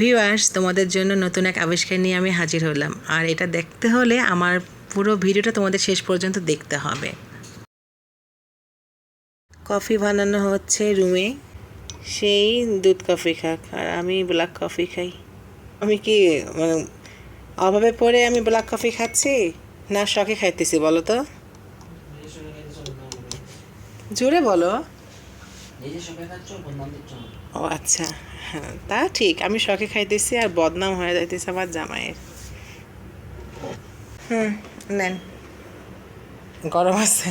Viewers তোমাদের জন্য নতুন এক আবিষ্কার নিয়ে আমি হাজির হলাম। আর এটা দেখতে হলে আমার পুরো ভিডিওটা তোমাদের শেষ পর্যন্ত দেখতে হবে। কফি বানানো হচ্ছে রুমে। সেই দুধ কফি খাক, আর আমি ব্ল্যাক কফি খাই। আমি কি মানে অভাবে পড়ে আমি ব্ল্যাক কফি খাচ্ছি? না, শখে খাইতেছি, বলো তো। জোরে বলো। ও আচ্ছা হ্যাঁ তা ঠিক। আমি শখে খাইতেছি আর বদনাম হয়ে যাইতেছে আমার জামাইয়ের। হুম, নেন। গরম আছে।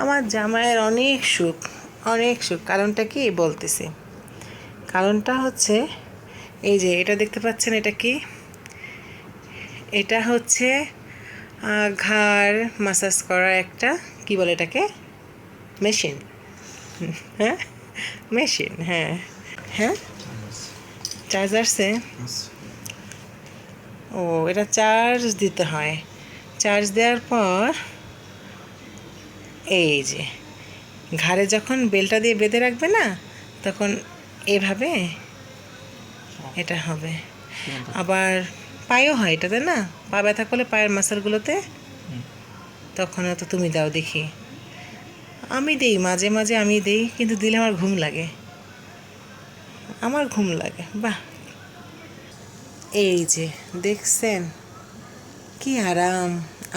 আমার জামাইয়ের অনেক সুখ অনেক সুখ। কারণটা কি বলতেছি? কারণটা হচ্ছে, এই যে এটা দেখতে পাচ্ছেন, এটা কি? এটা হচ্ছে ঘাড় মাসাজ করা একটা কি বলে এটাকে? মেশিন হ্যাঁ? মেশিন হ্যাঁ। হ্যাঁ? চার্জ আসছে ও এটা চার্জ দিতে হয়। চার্জ দেওয়ার পর এই যে ঘাড়ে যখন বেলটা দিয়ে বেঁধে রাখবে না তখন এভাবে এটা হবে। আবার পায়েও হয় এটাতে না? পা ব্যথা করলে পায়ের মাসালগুলোতে তখন তো তুমি দাও দেখি। আমি দেই মাঝে মাঝে আমি দেই কিন্তু দিলে আমার ঘুম লাগে। আমার ঘুম লাগে বাহ! এই যে দেখছেন? কি আরাম!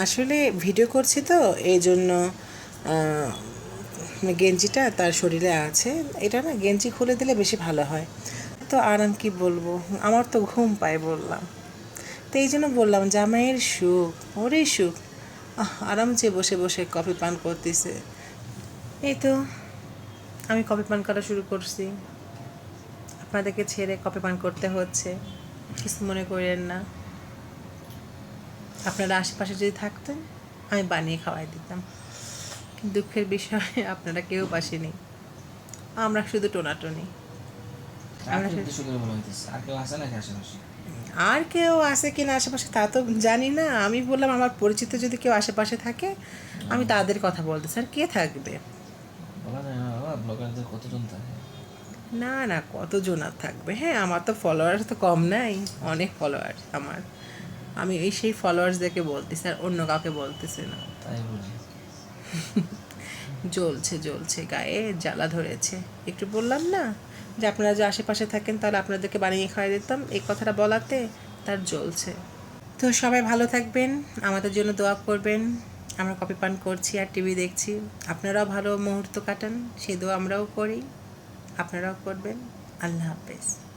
আসলে ভিডিও করছি তো এই জন্য গেঞ্জিটা তার শরীরে আছে। এটা না গেঞ্জি খুলে দিলে বেশি ভালো হয়। তো আরাম কি বলব? আমার তো ঘুম পায় বললাম। তো এই জন্য বললাম জামাইয়ের সুখ ওরে সুখ। আহ, আরাম বসে বসে কফি পান করতেছে। এই তো আমি কফি পান করা শুরু করছি। আপনাদেরকে ছেড়ে কফি পান করতে হচ্ছে কিছু মনে করেন না। আপনারা আশেপাশে যদি থাকতেন আমি বানিয়ে খাওয়াই দিতাম। দুঃখের বিষয়ে আপনারা কেউ নেই আমরা শুধু টোনাটনি কাকে উদ্দেশ্য করে বলা হইতেছে? আর কেউ আসে কিনা আশেপাশে? তা তো জানি না। আমি বললাম আমার পরিচিত যদি কেউ আশেপাশে থাকে আমি তাদের কথা বলতে স্যার কে থাকবে? না? না কতজন আর থাকবে? হ্যাঁ আমার তো ফলোয়ার্স তো কম নাই অনেক ফলোয়ার্স আমার। আমি এই সেই ফলোয়ার্সদেরকে বলতেছি আর অন্য কাউকে বলতেছি না। তাই। জ্বলছে জ্বলছে গায়ে জ্বালা ধরেছে। একটু বললাম না? যে আপনারা যে আশেপাশে থাকেন, তাহলে আপনাদেরকে বানিয়ে খাওয়াই দিতাম। এই কথাটা বলাতে তার জ্বলছে। তো সবাই ভালো থাকবেন, আমাদের জন্য দোয়া করবেন। আমরা কপি পান করছি আর টিভি দেখছি। আপনারাও ভালো মুহূর্ত কাটান সে দোয়া আমরাও করি। আপনারাও করবেন। আল্লাহ হাফেজ।